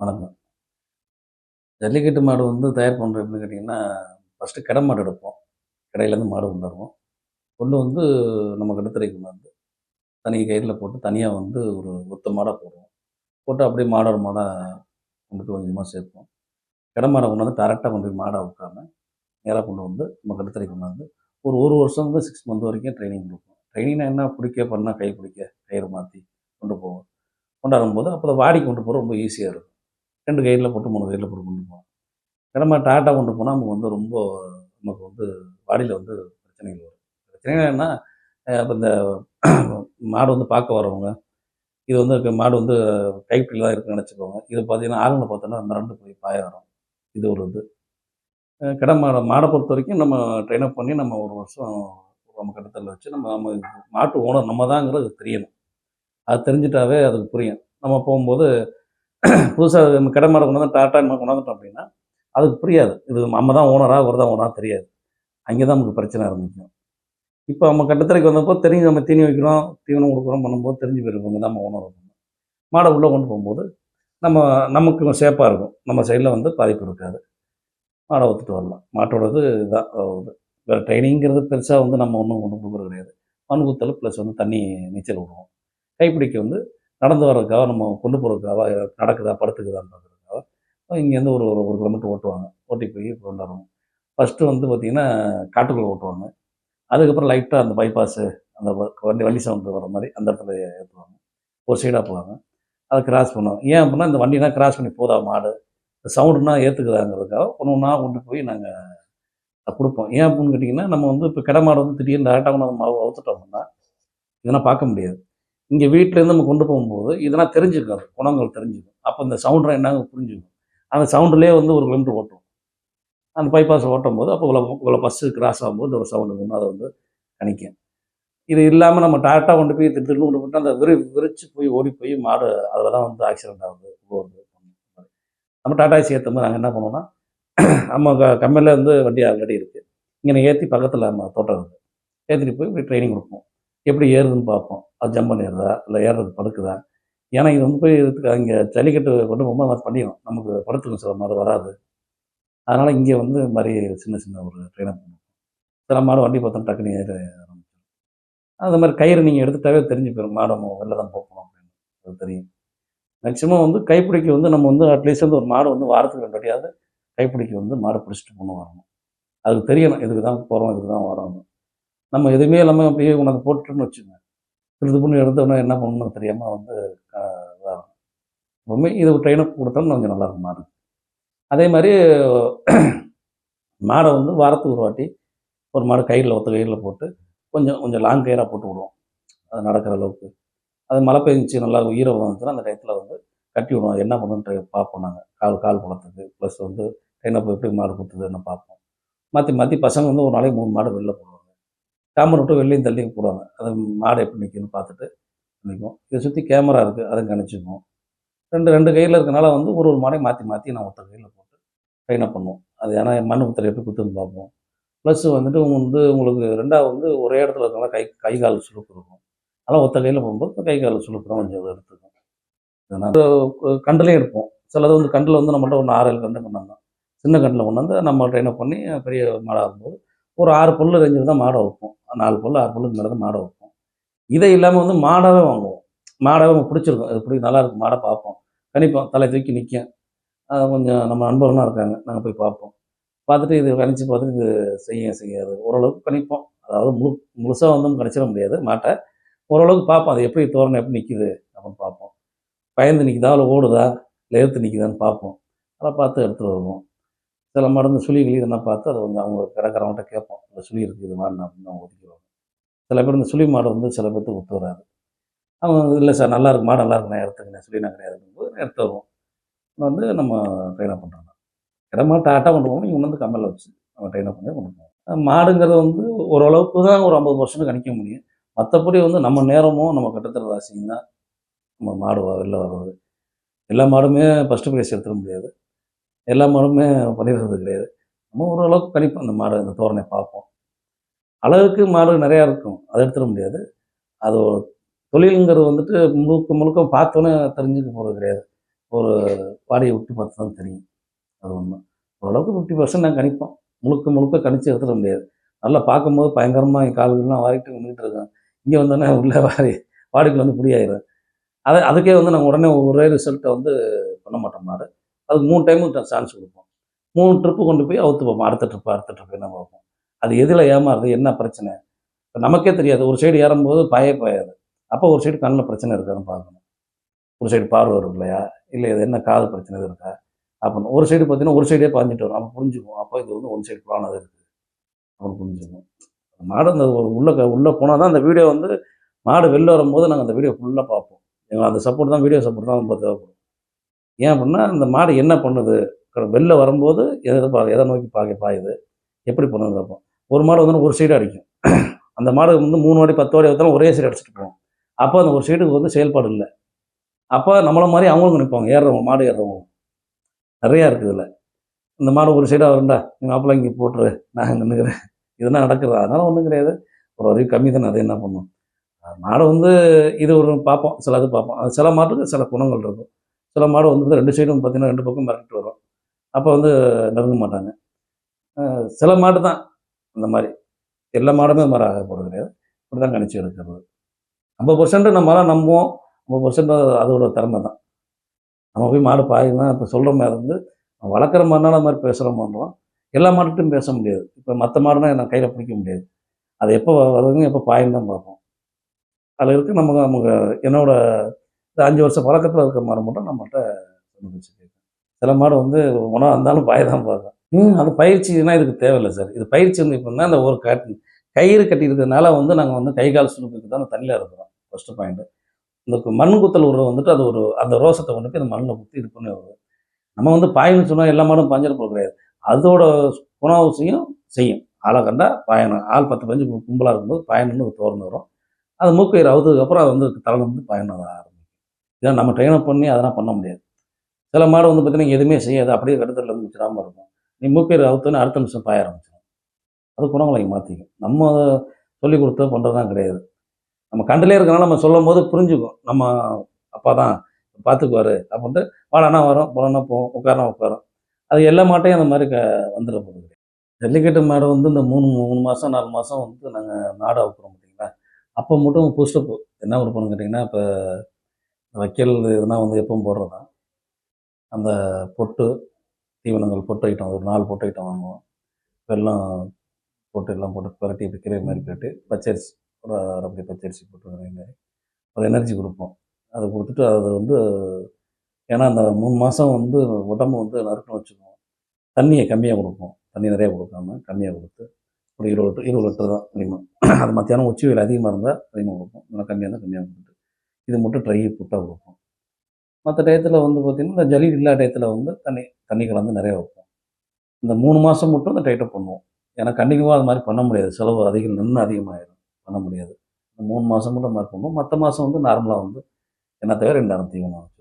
வணக்கம். ஜல்லிக்கட்டு மாடு வந்து தயார் பண்ணுறது எப்படின்னு கேட்டிங்கன்னா ஃபஸ்ட்டு கடை மாடு எடுப்போம். கடையிலேருந்து மாடு வந்துடுவோம் கொண்டு வந்து நம்ம கட்டுத்தரைக்கு கொண்டாந்து தனி கயிறில் போட்டு தனியாக வந்து ஒரு ஒத்த மாடாக போடுவோம். போட்டு அப்படியே மாடோட மாடாக கொண்டு போய் கொஞ்சமாக சேர்ப்போம். கடை மாடை கொண்டு வந்து டேரெக்டாக கொண்டு போய் மாடாக வைக்காம நேராக கொண்டு வந்து நம்ம கட்டுத்தரைக்கு கொண்டாந்து ஒரு ஒரு வருஷம் வந்து சிக்ஸ் மந்த் வரைக்கும் ட்ரைனிங் கொடுப்போம். ட்ரைனிங்னா என்ன? பிடிக்க பண்ணால் கை பிடிக்க கயிறு மாற்றி கொண்டு போவோம். கொண்டாடும் போது அப்போ வாடி கொண்டு போகிற ரொம்ப ஈஸியாக இருக்கும். ரெண்டு கையில் போட்டு மூணு கயிறில் போட்டு கொண்டு போவோம் கிடமா டாட்டா கொண்டு போனால் நமக்கு வந்து ரொம்ப நமக்கு வந்து பாடியில் வந்து பிரச்சனைகள் வரும். பிரச்சனைகள் என்ன இப்போ இந்த மாடு வந்து பார்க்க வரவங்க இது வந்து மாடு வந்து கைப்பிடியில் தான் இருக்குன்னு நினச்சிக்கோங்க. இது பார்த்தீங்கன்னா ஆளுங்களை பார்த்தோன்னா மிரண்டு போய் பாய வரும். இது ஒரு இது. அஹ் மாடை மாடை பொறுத்த வரைக்கும் நம்ம ட்ரெயின் அப் பண்ணி நம்ம ஒரு வருஷம் நம்ம கட்டத்தில் வச்சு நம்ம நம்ம மாட்டு ஓனர் நம்ம தாங்கிறது தெரியணும். அது தெரிஞ்சிட்டாவே அதுக்கு புரியும். நம்ம போகும்போது புதுசாக நம்ம கடை மாடை கொண்டு வந்து டாட்டா நம்ம கொண்டாந்துட்டோம் அப்படின்னா அதுக்கு புரியாது. இது நம்ம தான் ஓனராக ஒரு தான் ஓனராக தெரியாது. அங்கே தான் நமக்கு பிரச்சனை ஆரம்பிக்கும். இப்போ நம்ம கட்டத்துறைக்கு வந்தப்போ தெரிஞ்சு நம்ம தீனி வைக்கிறோம் தீவனம் கொடுக்குறோம் பண்ணும்போது தெரிஞ்சு போயிருக்கும் தான் நம்ம ஓனர் இருக்கணும் மாடை உள்ளே கொண்டு போகும்போது நம்ம நமக்கு சேஃபாக இருக்கும். நம்ம சைடில் வந்து பாதிப்பு இருக்காது. மாடை ஒத்துட்டு வரலாம். மாட்டோடது இதுதான் இது வேறு ட்ரைனிங்கிறது பெருசாக வந்து நம்ம ஒன்றும் கொண்டு கொடுக்குறது கிடையாது. மண் குத்தல் ப்ளஸ் வந்து தண்ணி நீச்சல் விடுவோம். கைப்பிடிக்க வந்து நடந்து வர்றதுக்காக நம்ம கொண்டு போகிறதுக்காக நடக்குதா படுத்துக்குதான்னு பார்க்குறதுக்காக இங்கேருந்து ஒரு ஒரு ஒரு கிலோமீட்டர் ஓட்டுவாங்க. ஓட்டி போய் கொண்டு வருவோம் ஃபஸ்ட்டு வந்து பார்த்திங்கன்னா காட்டுக்குள்ளே ஓட்டுவாங்க. அதுக்கப்புறம் லைட்டாக அந்த பைபாஸு அந்த வ- வண்டி வண்டி சவுண்டு வர மாதிரி அந்த இடத்துல ஏற்றுவாங்க ஒரு சைடாக போவாங்க. அதை கிராஸ் பண்ணுவோம் ஏன் அப்படின்னா இந்த வண்டினா கிராஸ் பண்ணி போதா மாடு? இந்த சவுண்டுனா ஏற்றுக்குதாங்கிறதுக்காக ஒன்று ஒன்றா கொண்டு போய் நாங்கள் கொடுப்போம். ஏன் அப்படின்னு கேட்டிங்கன்னா நம்ம வந்து இப்போ கிட மாடு வந்து திடீர்னு டேரெக்டாக நம்ம அவுத்துட்டோம்னா இதெல்லாம் பார்க்க முடியாது. இங்கே வீட்டிலேருந்து நம்ம கொண்டு போகும்போது இதெல்லாம் தெரிஞ்சுக்கும் குணங்கள் தெரிஞ்சுக்கும். அப்போ இந்த சவுண்டெலாம் என்னங்க புரிஞ்சுக்கும். அந்த சவுண்டுலேயே வந்து ஒரு கிலோமீட்டர் ஓட்டும் அந்த பைபாஸ் ஓட்டும் போது அப்போ இவ்வளோ இவ்வளோ பஸ்ஸு கிராஸ் ஆகும்போது ஒரு சவுண்டு வந்து அதை வந்து கணிக்கும். இது இல்லாமல் நம்ம டேரெக்டாக கொண்டு போய் திட்டு கொண்டு போட்டு அந்த விரி விரிச்சு போய் ஓடி போய் மாடு அதில் தான் வந்து ஆக்சிடென்ட் ஆகுது போகுது. நம்ம டாடா ஏசி ஏற்றும் போது நாங்கள் என்ன பண்ணுவோம்னா நம்ம க கம்பெனியில் வந்து வண்டி ஆல்ரெடி இருக்குது இங்கே ஏற்றி பக்கத்தில் நம்ம தோட்டம் இருக்குது ஏற்றிட்டு போய் இப்படி ட்ரைனிங் கொடுப்போம். எப்படி ஏறுதுன்னு பார்ப்போம். அது ஜம்ப் பண்ணிடுறதா? இல்லை ஏறுறது படுக்குதா? ஏன்னா இது வந்து போய் இதுக்கு அங்கே ஜல்லிக்கட்டு கொண்டு போகும்போது அது பண்ணிடும் நமக்கு படுத்துக்கும் சில மாடு வராது. அதனால் இங்கே வந்து இந்த மாதிரி சின்ன சின்ன ஒரு ட்ரெயினப் பண்ணுவோம். சில மாடு வண்டி பார்த்தோம் டக்குனு ஏற ஆரம்பிச்சிடும். அந்த மாதிரி கயிறு நீங்கள் எடுத்துட்டாவே தெரிஞ்சு போயிடும். மாடு நம்ம வெளில தான் போகணும் அப்படின்னு அது தெரியும். மேக்ஸிமம் வந்து கைப்பிடிக்க வந்து நம்ம வந்து அட்லீஸ்ட் வந்து ஒரு மாடு வந்து வாரத்துக்கு ரெண்டு வாட்டியாவது கைப்பிடிக்க வந்து மாடை பிடிச்சிட்டு கொண்டு வரணும். அதுக்கு தெரியணும் இதுக்கு தான் போகிறோம் இதுக்கு தான் வரோம் நம்ம எதுவுமே இல்லாமல் அப்படியே உனக்கு போட்டுட்டோம்னு வச்சுக்கோங்க. திருது பண்ணி எடுத்தோம்னா என்ன பண்ணணும்னு தெரியாமல் வந்து இதாகும். எப்பவுமே இது ட்ரெயினப் கொடுத்தோம்னா கொஞ்சம் நல்லா இருக்கும் மாடு அதே மாதிரி மாடை வந்து வாரத்துக்கு ஒரு வாட்டி ஒரு மாடு கயிறில் ஒத்த கயிறில் போட்டு கொஞ்சம் கொஞ்சம் லாங் கயிறாக போட்டு விடுவோம். அது நடக்கிற அளவுக்கு. அது மழை பெஞ்சிச்சு நல்லா ஈரம் வந்துச்சுன்னா அந்த டயத்தில் வந்து கட்டி விடுவோம். என்ன பண்ணுன்ட்டு பார்ப்போம் நாங்கள் கால் கால் குளத்துக்கு ப்ளஸ் வந்து ட்ரெயினை போய் எப்படி மாடு கொடுத்ததுன்னு பார்ப்போம். மாற்றி மாற்றி பசங்க வந்து ஒரு நாளைக்கு மூணு மாடு வெளில போடுவாங்க. கேமரா விட்டு வெளிலையும் தள்ளி போடுவாங்க. அது மாடு எப்படி நிற்குதுன்னு பார்த்துட்டு நிற்கும் இதை சுற்றி கேமரா இருக்குது அதை கணிச்சுக்குவோம். ரெண்டு ரெண்டு கையில் இருக்கனால வந்து ஒரு ஒரு மாடையும் மாற்றி மாற்றி நான் ஒருத்தர் கையில் போட்டு ட்ரைனப் பண்ணுவோம். அது ஏன்னா மண் குத்துற எப்படி குத்துன்னு பார்ப்போம். ப்ளஸ் வந்துட்டு வந்து உங்களுக்கு ரெண்டாவது வந்து ஒரே இடத்துல இருக்கனால கை கை கால் சுழுப்பு இருக்கும் அதெல்லாம் ஒத்த கையில் போகும்போது கை கால் சுழுப்பு கொஞ்சம் எடுத்துக்கும். அதனால் கண்டுலேயும் எடுப்போம். சிலது வந்து கண்டில் வந்து நம்மள்ட்ட ஒன்று ஆறு ஏழு கண்டு கொண்டாந்தோம் சின்ன கண்டில் கொண்டாந்து நம்ம ட்ரைனப் பண்ணி பெரிய மாடாக இருக்கும்போது ஒரு ஆறு புல் ரேஞ்சில் தான் மாடை வைப்போம். நாலு புல் ஆறு புல்லுக்கு மேலே தான் மாடை வைப்போம். இதை இல்லாமல் வந்து மாடாகவே வாங்குவோம். மாடாகவே நமக்கு பிடிச்சிருக்கும். அது பிடிக்கும் நல்லா இருக்கும் மாடை பார்ப்போம். கணிப்போம். தலை தூக்கி நிற்கும் அது கொஞ்சம் நம்ம நண்பர்கள்லாம் இருக்காங்க. நாங்கள் போய் பார்ப்போம். பார்த்துட்டு இது கணிச்சு பார்த்துட்டு இது செய்ய செய்யாது ஓரளவுக்கு கணிப்போம். அதாவது முழு முழுசாக வந்து கணிச்சிட முடியாது. மாட்டை ஓரளவுக்கு பார்ப்போம். அது எப்படி தோரணை எப்படி நிற்கிது அப்படின்னு பார்ப்போம். பயந்து நிற்குதா இல்லை ஓடுதா? இல்லை எழுத்து நிற்குதான்னு பார்ப்போம். அதெல்லாம் பார்த்து எடுத்துகிட்டு வருவோம். சில மருந்து சுழி இதெல்லாம் பார்த்து அதை கொஞ்சம் அவங்க கிடக்கிறவங்கள்ட்ட கேட்போம். இந்த சுழி இருக்குது இது வேண்டாம் அப்படின்னு அவங்க ஒதுக்கிடுவாங்க. சில பேர் இந்த சுழி மாடு வந்து சில பேர்த்துக்கு ஒத்து வராது. அவங்க வந்து, இல்லை சார் நல்லா இருக்கு மாடு நல்லா இருக்கு நான் எடுத்துக்கிறேன் சுழி நான் கிடையாது போது எடுத்து வருவோம். வந்து நம்ம ட்ரெயினப் பண்ணுறோம் இடமாட்ட ஆட்டாக கொண்டு இவங்க வந்து கம்மலில் வச்சு நம்ம ட்ரெயினப் பண்ணி கொண்டு போவோம். மாடுங்கிறது வந்து ஓரளவுக்கு தான் ஒரு ஐம்பது பர்சன்ட் கணிக்க முடியும். மற்றபடி வந்து நம்ம நேரமும் நம்ம கட்டுத்தர ராசியும் தான் நம்ம மாடு வெளில வர்றது. எல்லா மாடுமே ஃபஸ்ட்டு ப்ரைஸ் எடுத்துட முடியாது. எல்லா மாடுமே பண்ணிடுறது கிடையாது. நம்ம ஓரளவுக்கு கணிப்போம் அந்த மாடு அந்த தோரணை பார்ப்போம். அளவுக்கு மாடு நிறையா இருக்கும். அதை எடுத்துட முடியாது. அது ஒரு தொழிலுங்கிறது வந்துட்டு முழுக்க முழுக்க பார்த்தோன்னே தெரிஞ்சுக்க போகிறது கிடையாது. ஒரு வாடியை விட்டு பார்த்து தான் தெரியும். அது ஒன்று ஓரளவுக்கு ஃபிஃப்டி பர்சன்ட் நான் கணிப்போம். முழுக்க முழுக்க கணிச்சு எடுத்துட முடியாது. நல்லா பார்க்கும்போது பயங்கரமாக என் கால்கள்லாம் வாரிட்டு நின்றுட்டு இருக்கேன். இங்கே வந்தோடனே உள்ள வாரி வாடிக்குள்ள வந்து புரியாயிரும் அதை அதுக்கே வந்து நாங்கள் உடனே ஒரே ரிசல்ட்டை வந்து பண்ண மாட்டோம் மாடு. அதுக்கு மூணு டைமும் சான்ஸ் கொடுப்போம். மூணு ட்ரிப்பு கொண்டு போய் அவுத்து பார்ப்போம் அடுத்த ட்ரிப்பு அடுத்த ட்ரிப்பு என்ன பார்ப்போம் அது எதில் ஏமாறுது? என்ன பிரச்சனை? இப்போ நமக்கே தெரியாது. ஒரு சைடு ஏறும்போது பாயே பாயாது. அப்போ ஒரு சைடு கண்ணில் பிரச்சனை இருக்கான்னு பார்க்கணும். ஒரு சைடு பார்வை இருக்கு இல்லையா? இல்லை இது என்ன காது பிரச்சனை இருக்கா? அப்படின்னு. ஒரு சைடு பார்த்தீங்கன்னா ஒரு சைடே பாஞ்சிட்டு வரும். அப்போ புரிஞ்சுக்கும் அப்போ இது வந்து ஒன் சைடு ப்ரானது இருக்குது அப்படின்னு புரிஞ்சுக்கும் மாடு அந்த உள்ள உள்ளே போனால் தான் அந்த வீடியோ வந்து மாடு வெளில வரும்போது நாங்கள் அந்த வீடியோ ஃபுல்லாக பார்ப்போம். எங்களுக்கு அந்த சப்போர்ட் தான் வீடியோ சப்போர்ட் தான் ரொம்ப தேவைப்படும். ஏன் அப்படின்னா இந்த மாடு என்ன பண்ணுது? வெளில வரும்போது எதை பா எதை நோக்கி பாக்க பாயுது? எப்படி பண்ணுது பார்ப்போம். ஒரு மாடு வந்து ஒரு சைடு அடிக்கும். அந்த மாடு வந்து மூணு வாடி பத்து வாடி வைத்தாலும் ஒரே சைடு அடிச்சுட்டு போகும். அப்போ அந்த ஒரு சைடுக்கு வந்து செயல்பாடு இல்லை. அப்போ நம்மள மாதிரி அவங்களும் நிற்பாங்க ஏறுறவங்க மாடு ஏறுறவங்க. நிறையா இருக்குது இதில். இந்த மாடு ஒரு சைடாக வரண்டா எங்கள் மாப்பிள்ளை இங்கே போட்டுரு நான் நின்றுக்கிறேன் இதெல்லாம் நடக்குது. அதனால் ஒன்றும் கிடையாது. ஒரு வரையும் கம்மி தானே அதை என்ன பண்ணும்? மாடு வந்து இது ஒரு பார்ப்போம் சில இது பார்ப்போம். அது சில மாட்டுக்கு சில குணங்கள் இருக்கும். சில மாடு வந்து ரெண்டு சைடும் பார்த்தீங்கன்னா ரெண்டு பக்கம் மிரட்டு வரும். அப்போ வந்து நெருங்க மாட்டாங்க. சில மாடு தான் அந்த மாதிரி. எல்லா மாடுமே இது மாதிரி ஆக போகிறது கிடையாது. இப்படி தான் கணிச்சு எடுக்கிறது. ஐம்பது பர்சன்ட் நம்மளாம் நம்புவோம். ஐம்பது பர்சன்ட் அதோட திறமை தான். நம்ம போய் மாடு பாயுதுன்னா இப்போ சொல்கிற மாதிரி வந்து வளர்க்குற மாதிரினால அது மாதிரி பேசுகிற மாதிரிலாம் எல்லா மாட்டுட்டும் பேச முடியாது. இப்போ மற்ற மாடுனா நான் கையில் பிடிக்க முடியாது. அது எப்போ வருதுங்க எப்போ பாயின்னு தான் பார்ப்போம். அதில் இருக்குது நமக்கு நமக்கு என்னோடய அஞ்சு வருஷம் பழக்கத்தில் இருக்க மாடு மட்டும் நம்மகிட்ட அனுபவிச்சு சில மாடு வந்து உணவு இருந்தாலும் பாய தான் பார்க்கும். ம் அது பயிற்சினா இதுக்கு தேவையில்லை சார். இது பயிற்சி வந்து இப்போனா அந்த ஒரு கட் கயிறு கட்டி இருக்கிறதுனால வந்து நாங்கள் வந்து கை கால் சுருக்குக்கு தான் தண்ணியில் இருக்கிறோம். ஃபஸ்ட்டு பாயிண்ட்டு இந்த மண் குத்தல் உருவம் வந்துட்டு அது ஒரு அந்த ரோசத்தை கொண்டு போய் அந்த மண்ணில் குத்தி இது பண்ணி வருது நம்ம வந்து பாயின்னு சொன்னால் எல்லா மாடும் பாஞ்சல் போட கிடையாது. அதோட குணாவசியம் செய்யும் ஆளை கண்டா பாயணும். ஆள் பத்து பஞ்சு கும்பலாக இருக்கும்போது பாயணும்னு ஒரு தோரணை வரும். அது மூக்கயிறு அவுத்ததுக்கப்புறம் அது வந்து தலை வந்து பயணம். இதான் நம்ம ட்ரெயின் பண்ணி அதெல்லாம் பண்ண முடியாது. சில மாடு வந்து பார்த்தீங்கன்னா எதுவுமே செய்யாது. அப்படியே கடுத்தரில் வந்து வச்சிடாமல் இருக்கும். நீ மூக்கயிறு அவுத்தோன்னு அடுத்த நிமிஷம் பாய ஆரம்பிச்சிடும். அது குணங்களை மாற்றிக்கும் நம்ம சொல்லி கொடுத்தோ பண்ணுறதான் கிடையாது. நம்ம கண்டிலே இருக்கனால நம்ம சொல்லும் போது புரிஞ்சுக்கும். நம்ம அப்பா தான் பார்த்துக்குவார் அப்படின்ட்டு வாடானா வரும் போனா போவோம் உட்காரனா உட்காரும். அது எல்லா மாட்டையும் அந்த மாதிரி க வந்துட போகுது ஜல்லிக்கட்டு மாடு வந்து இந்த மூணு மூணு மாதம் நாலு மாதம் வந்து நாங்கள் நாடாக அவுக்குறோம் பார்த்தீங்களா அப்போ மட்டும் புதுசில் என்ன கொடுப்போம்னு கேட்டிங்கன்னா இப்போ வைக்கல் இதுனா வந்து எப்பவும் போடுறது? தான் அந்த பொட்டு தீவனங்கள் பொட்டு ஐட்டம் ஒரு நாலு பொட்டு ஐட்டம் வாங்குவோம். வெள்ளம் போட்டு எல்லாம் போட்டு புரட்டி விற்கிற மாதிரி போட்டு பச்சரிசி ஒரு அரை படி பச்சரிசி போட்டு வர மாதிரி. ஒரு எனர்ஜி கொடுப்போம். அதை கொடுத்துட்டு அது வந்து ஏன்னா அந்த மூணு மாதம் வந்து உடம்பு வந்து நறுக்கணும் வச்சுக்குவோம். தண்ணியை கம்மியாக கொடுப்போம். தண்ணி நிறையா கொடுக்காம கம்மியாக கொடுத்து ஒரு இருபது லிட்டர் இருபது லிட்டர் தான் அதிகமாக அது மத்தியானம் உச்சி வெயில் அதிகமாக இருந்தால் அதிகமாக கொடுப்போம். நல்லா கம்மியாக இருந்தால் கம்மியாக கொடுத்துட்டு இது மட்டும் ட்ரை புட்டாக கொடுப்போம் மற்ற டயத்தில் வந்து பார்த்திங்கன்னா இந்த ஜலி இல்லாத டயத்தில் வந்து தண்ணி தண்ணி கலந்து நிறைய வைப்போம். இந்த மூணு மாதம் மட்டும் இந்த டைட்டை பண்ணுவோம். ஏன்னா கண்டினியூவாக அது மாதிரி பண்ண முடியாது. செலவு அதிகம் நின்று அதிகமாகிடும் பண்ண முடியாது. இந்த மூணு மாதம் மட்டும் மாதிரி பண்ணுவோம். மற்ற மாதம் வந்து நார்மலாக வந்து என்ன தவிர ரெண்டாயிரம் தீவனம் வச்சு